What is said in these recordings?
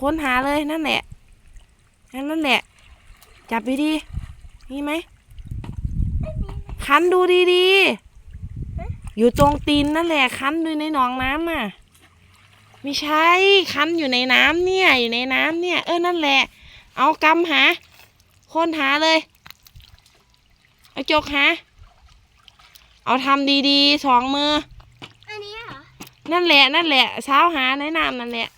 ค้นหาเลยนั่นแหละนั่นแหละ จับดีๆนี่ไหมคันดูดีๆ อยู่ตรงตีนนั่นแหละคันดูในหนองน้ำน่ะไม่ใช่คันอยู่ในน้ำเนี่ย อยู่ในน้ำเนี่ย เออนั่นแหละ เอากำหาค้นหาเลย เอาจกหาเอาทำดีๆสองมือ อันนี้เหรอ นั่นแหละนั่นแหละเช้าหาในน้ำนั่นแหละเ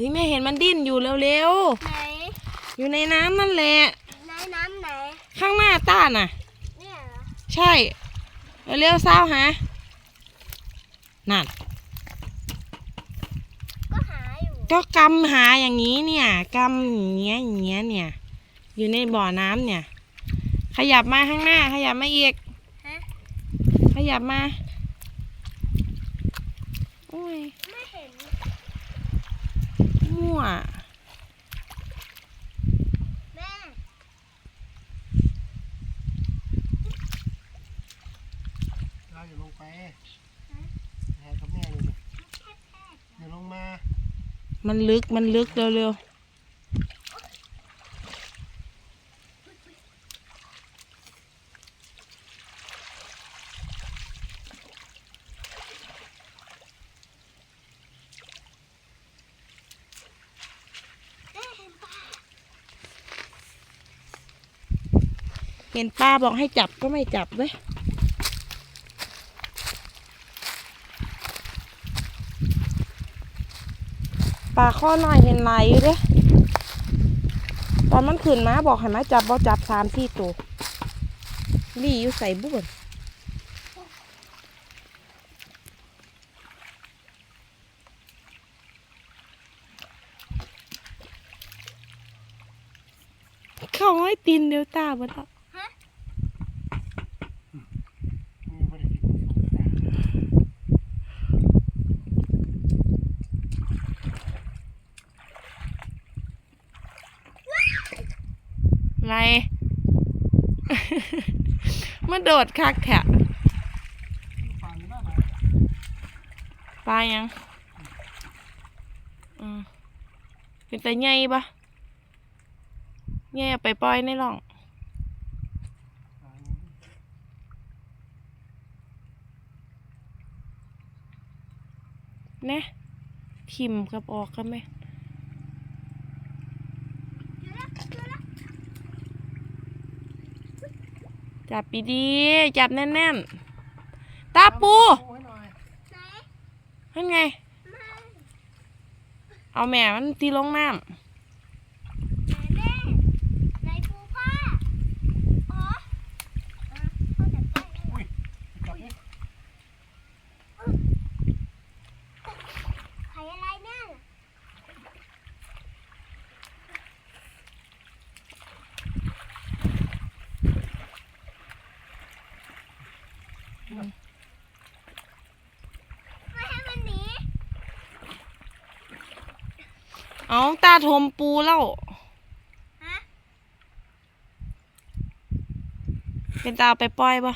ฮ้ยแม่เห็นมันดิ้นอยู่เร็วไหนๆ อยู่ในน้ำนั่นแหละ ไหนน้ำไหนข้างหน้าต้าน่ะ เนี่ยเหรอใช่ เร็วๆเช้าหานั่น ก็หาอยู่ก็กำหาอย่างนี้เนี่ยกำอย่างเงี้ยอย่างเงี้ยเนี่ย อยู่ในบ่อน้ำเนี่ย ขยับมาข้างหน้า ขยับมาอีกฮะขยับมาโอ้ยไม่เห็น มั่วแม่เราอย่าลงไปแหกกับแม่เลยนะอย่าลงมา มันลึกมันลึกเร็วแม่เห็นปลา ๆ เห็นป้าบอกให้จับก็ไม่จับเว้ยปลาข้อหน้อยเห็นไหลอยู่เด้ตอนมันขึ้นมาบอกให้มาจับบ่จับสามสี่ตัวลี่อยู่ใส่บุญเขาให้ตีนเดียวตาบ่ละ มือไม่ได้กิน ไร มาโดดคักแถะฟังหน้าหนาปลายังเป็นแต่ใหญ่ปะใหญ่ไปปล่อยในร่องนะทิมกับออกกันไหม เจอแล้วเจอแล้ว จับปีดีๆจับแน่นๆ ตาปูโอ้ยหน่อยไหนนั่นไงไม่เอาแม่มันตีลงน้ไหนแม่ไหนปูพ่ออ๋อเออพ่อจับได้แล้ว อุ้ยจับนี่ ไข่อะไรแม่ล่ะ ไม่ให้มันหนีำ เอาตาทมปูแล้วฮะเป็นตาเอาไปปล่อยปะ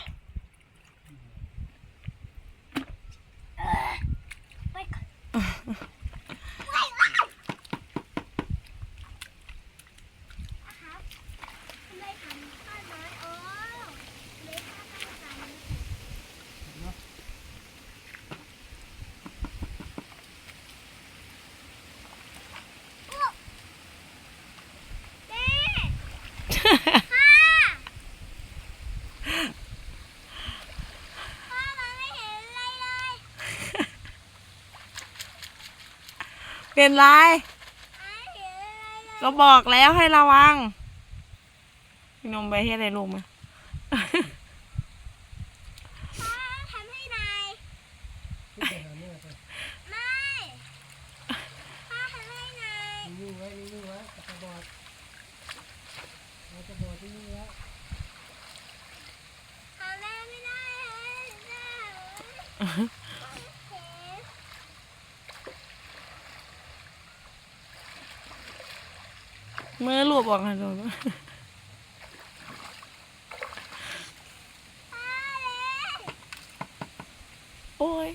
ไปก่อนไปว้าวอะครับทำไมทำข้าวน้อยอ๋อเลยข้าวข้าวกันแม่พ่อพ่อมันไม่เห็นอะไรเลย เป็นไร ไม่เห็นไรเลยก็บอกแล้วให้ระวังพี่นมไปให้อะไรลูกมาพ่อทำให้นายไม่พ่อทำให้นายนิ่งไว้นิ่งไว้ตะบอดเราจะบอดนิ่งๆไว้ทำแม่ไม่ได้เลย เมื่อรวบออกนะโดนโอ้ย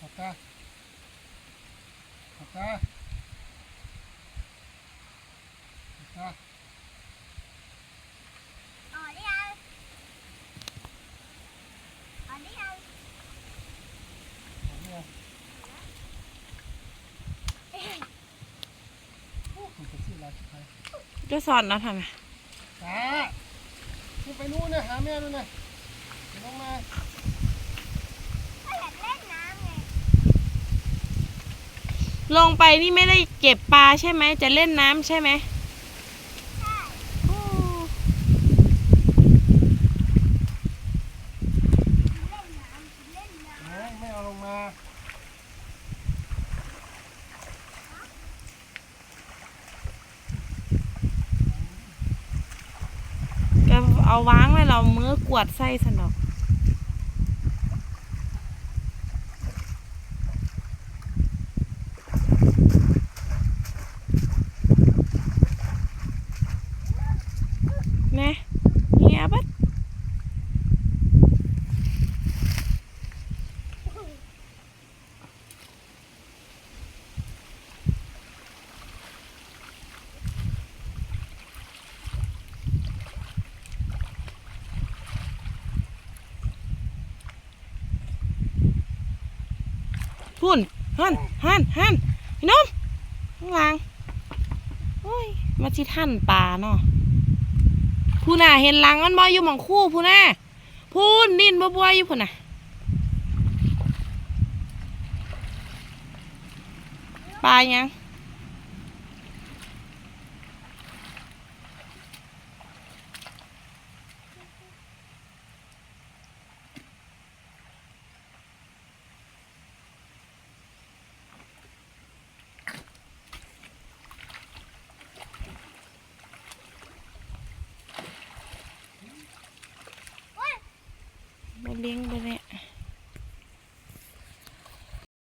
อบตาขอบตาขอบต จะสอนเราทำไมตาขึ้นไปนู่นนะหาแม่นู่นนะเดี๋ยวลงมาก็อยากเล่นน้ำไงลงไปนี่ไม่ได้เก็บปลาใช่ไหม จะเล่นน้ำใช่ไหม ใช่ โอ้ เล่นน้ำเล่นน้ ไม่ไม่เอาลงมา ก็ เอาวางไว้เรามือกวดไส้สนอกนะเงียบัด พูนฮันฮันฮันพี่น้องข้างล่างโอ้ยมาชี้ท่านป่าเนาะพูน่ะเห็นหลังมันบ่อยู่หมองคู่พูน่ะพูนนินบัวๆอยู่พูน่ะปลายัง